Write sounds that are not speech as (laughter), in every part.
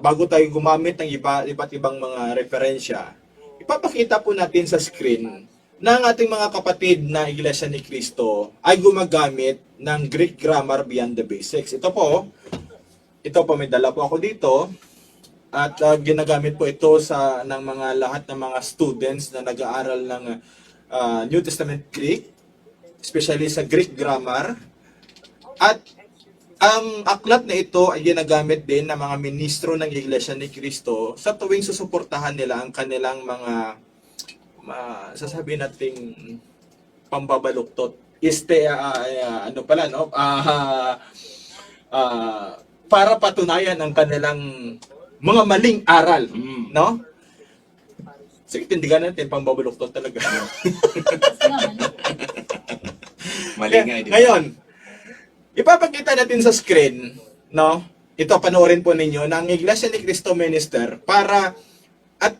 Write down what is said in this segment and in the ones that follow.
bago tayo gumamit ng iba, iba't ibang mga referensya, ipapakita po natin sa screen na ang ating mga kapatid na Iglesia ni Cristo ay gumagamit ng Greek grammar beyond the basics. Ito po, ito po may dala po ako dito at uh, ginagamit po ito sa ng mga lahat ng mga students na nag-aaral ng uh, New Testament Greek, especially sa Greek grammar. At ang aklat na ito ay ginagamit din ng mga ministro ng Iglesia ni Cristo sa tuwing susuportahan nila ang kanilang mga ma, sasabihin nating pambabaluktot. Este, ah, ah, ano pala, no? Ah, ah, para patunayan ang kanilang mga maling aral, Mm. no? Sige, tindigan natin, pambabaluktot talaga. Mali nga, eh, di ba? Ngayon, ipapakita natin sa screen, no? Ito, panoorin po ninyo, ang Iglesia ni Cristo Minister para, at,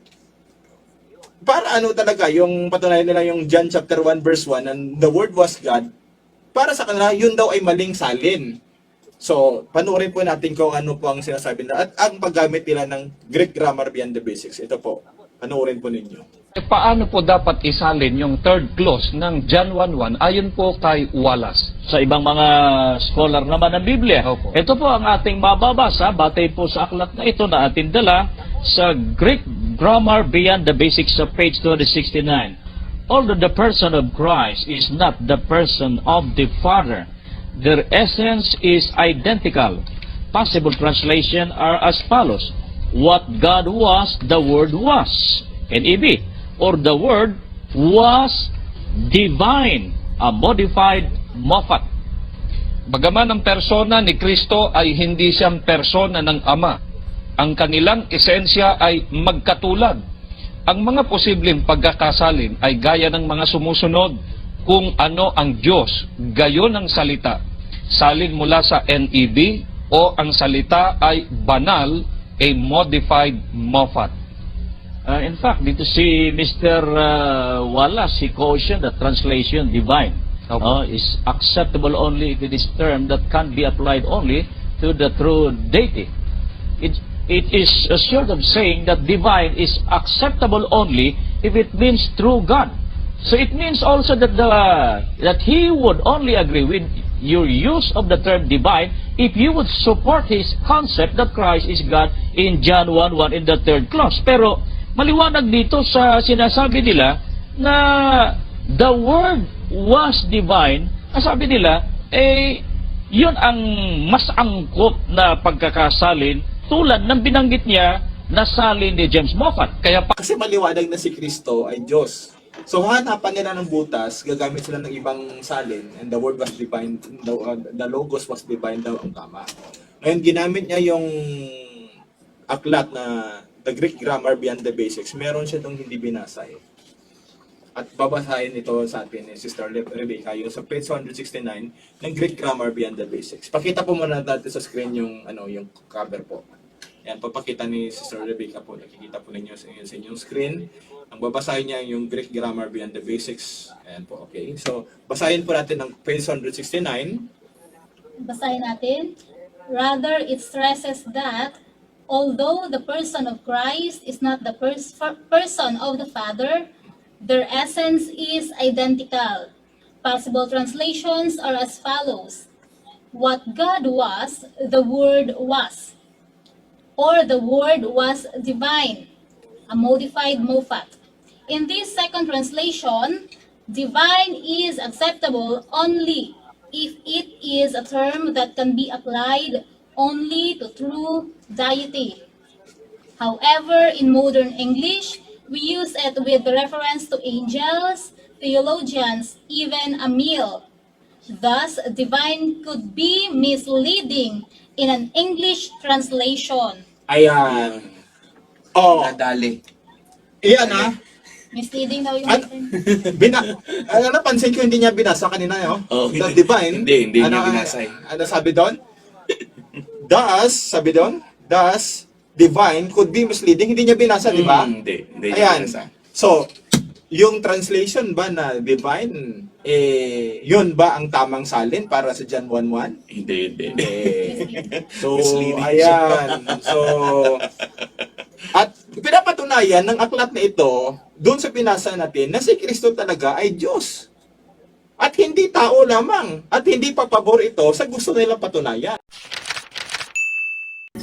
para ano talaga, yung patunayan nila yung John chapter 1 verse 1, and the Word was God, para sa kanila, yun daw ay maling salin. So, panoorin po natin kung ano po ang sinasabi nila at ang paggamit nila ng Greek grammar beyond the basics. Ito po, panoorin po ninyo. E paano po dapat isalin yung third clause ng John 1.1 ayon po kay Wallace? sa ibang mga scholar naman ng Biblia. Opo. Ito po ang ating mababasa batay po sa aklat na ito na ating dala sa Greek Grammar Beyond the Basics sa page 269. Although the person of Christ is not the person of the Father, their essence is identical. Possible translation are as follows. What God was, the Word was. NEB. Or the Word was divine. A modified Moffat. Bagaman ang persona ni Kristo ay hindi siyang persona ng Ama, ang kanilang esensya ay magkatulad. Ang mga posibleng pagkakasalin ay gaya ng mga sumusunod kung ano ang Diyos, gayon ang salita. Salin mula sa NEB o ang salita ay banal, a modified Moffat. Uh, in fact, dito si Mr. Uh, Wallace, he cautioned that translation divine Opo. uh, is acceptable only if it is term that can be applied only to the true deity. It, it is a sort of saying that divine is acceptable only if it means true God. So it means also that the that he would only agree with your use of the term divine if you would support his concept that Christ is God in John 1:1 in the third clause. Pero maliwanag dito sa sinasabi nila na the word was divine. Sabi nila eh yun ang mas angkop na pagkakasalin tulad ng binanggit niya na salin ni James Moffat. Kaya pa Kasi maliwanag na si Kristo ay Diyos. So hanapan nila ng butas, gagamit sila ng ibang salin, and the word was divine, the, uh, the logos was divine daw ang tama. Ngayon, ginamit niya yung aklat na the Greek grammar beyond the basics. Meron siya dong hindi binasa eh. At babasahin ito sa atin ni Sister Rebecca, yung sa page 169 ng Greek grammar beyond the basics. Pakita po muna natin sa screen yung ano yung cover po. Yan, papakita ni Sister Rebecca po. Nakikita po ninyo sa, sa inyong screen. Ang babasahin niya yung Greek grammar beyond the basics. Ayan po, okay. So, basahin po natin ang page 169. Basahin natin. Rather, it stresses that although the person of Christ is not the pers- person of the Father, their essence is identical. Possible translations are as follows. What God was, the Word was. Or the Word was divine. A modified mofat. In this second translation, divine is acceptable only if it is a term that can be applied only to true deity. However, in modern English, we use it with reference to angels, theologians, even a meal. Thus, divine could be misleading in an English translation. Ayan. Oh, Nadali. iyan ah. Misleading daw yung At, (laughs) bina, ano napansin ko hindi niya binasa kanina yo. Oh, the hindi. (laughs) divine. Hindi, hindi niya ano, binasa eh. Ano sabi doon? Thus, sabi doon, thus, divine could be misleading. Hindi niya binasa, di ba? Mm, Hindi, hindi. Ayan. niya binasa. So, yung translation ba na divine, eh, yun ba ang tamang salin para sa John 1.1? Hindi, hindi, hindi. Eh, (laughs) so, Misleading ayan. So, at pinapatunayan ng aklat na ito, doon sa pinasa natin, na si Kristo talaga ay Diyos. At hindi tao lamang. At hindi pa pabor ito sa gusto nilang patunayan.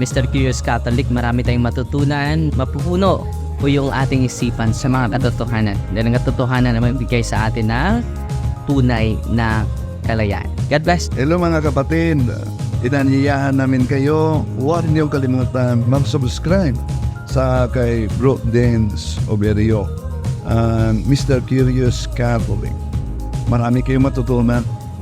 Mr. Curious Catholic, marami tayong matutunan. Mapupuno po yung ating isipan sa mga katotohanan. Dahil ang katotohanan na magbigay sa atin ng tunay na kalayaan. God bless. Hello mga kapatid, inanyayahan namin kayo, huwag niyong kalimutan mag-subscribe sa kay Bro Dance Oberio, and Mr. Curious Catholic. Marami kayong matutunan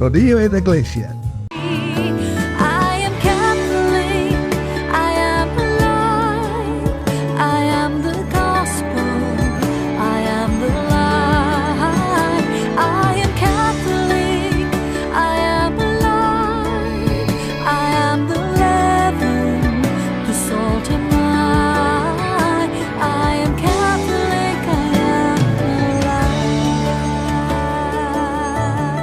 Rodillo et Iglesia.